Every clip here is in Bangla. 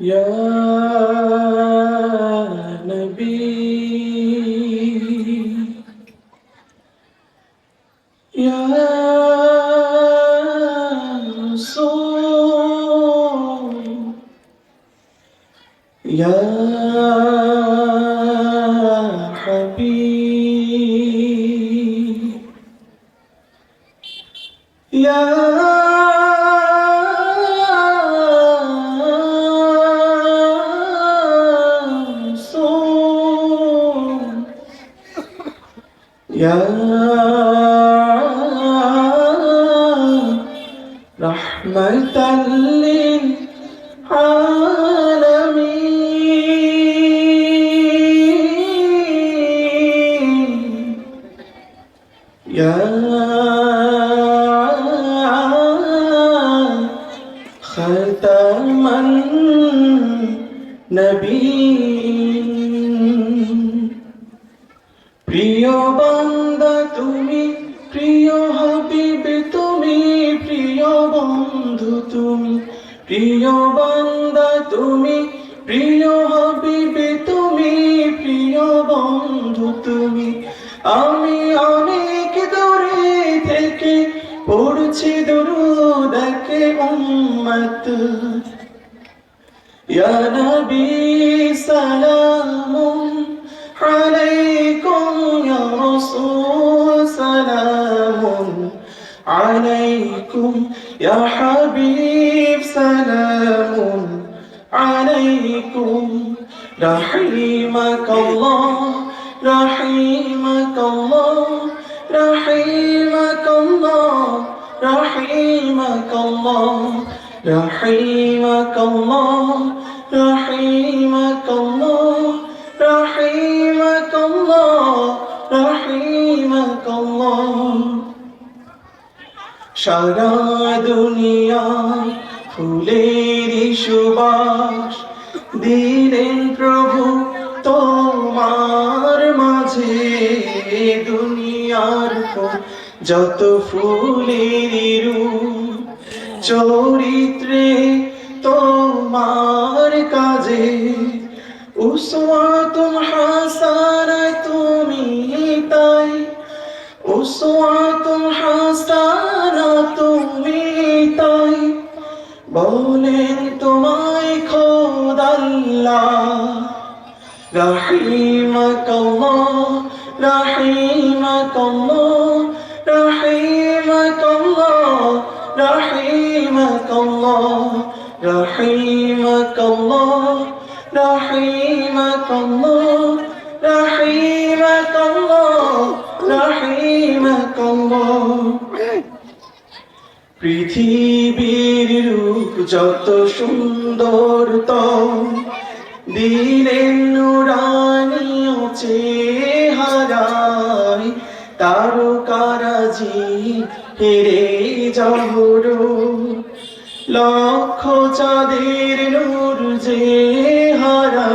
يا نبي يا رسول يا حبيب يا يا رحمة للعالمين. يا ختم النبيين. তুমি প্রিয় বন্দা, তুমি প্রিয় হাবিবে, তুমি প্রিয় বন্ধু, তুমি। আমি অনেক দূরে থেকে পড়ছি দূর দেখে উম্মত। ইয়া নবী সালামুন আলাইকুম ইয়া রাসূল। عليكم يا حبيب سلام عليكم رحمك الله رحمك الله رحمك الله رحمك الله رحمك الله رحمك الله رحمك الله رحمك الله সারা দুনিয়া ফুলের সুবাস। দিলেন প্রভু তোমার মাঝে দুনিয়ার যত ফুলের চরিত্রে তোমার কাজে উসওয়াতুল হাসানা তুমি তাই। উসওয়াতুল বলেন তোমায় খোদাল্লাহ রহিমক আল্লাহ। রহিমক আল্লাহ রহিমক আল্লাহ রহিমক আল্লাহ রহিমক আল্লাহ رحيمك الله رحيمك الله رحيمك الله পৃথিবীর যত সুন্দর দিলেন নুরানি চেহারায় তারকারাজি হেরে জহর। লক্ষ চাঁদের নূর যে হারা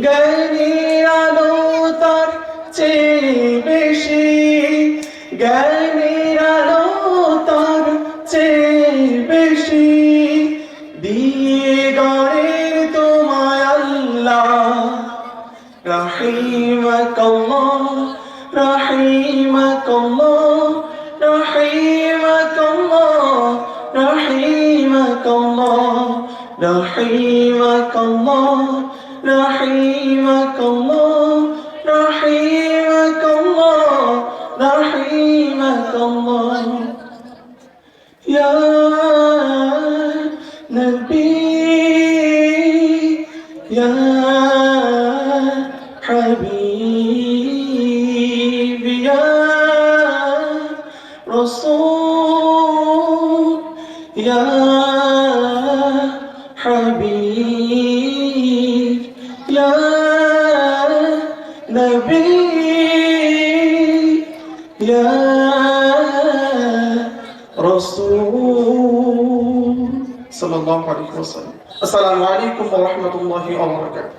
জ্ঞানের দিয়ে গড়ের তোমায় আল্লাহ رحمك الله رحمك الله رحمك الله رحمك الله رحمك الله رحمك الله رحمك الله رحمك الله يا رسول يا حبيب يا نبي يا رسول صلى الله عليه وسلم السلام عليكم ورحمة الله وبركاته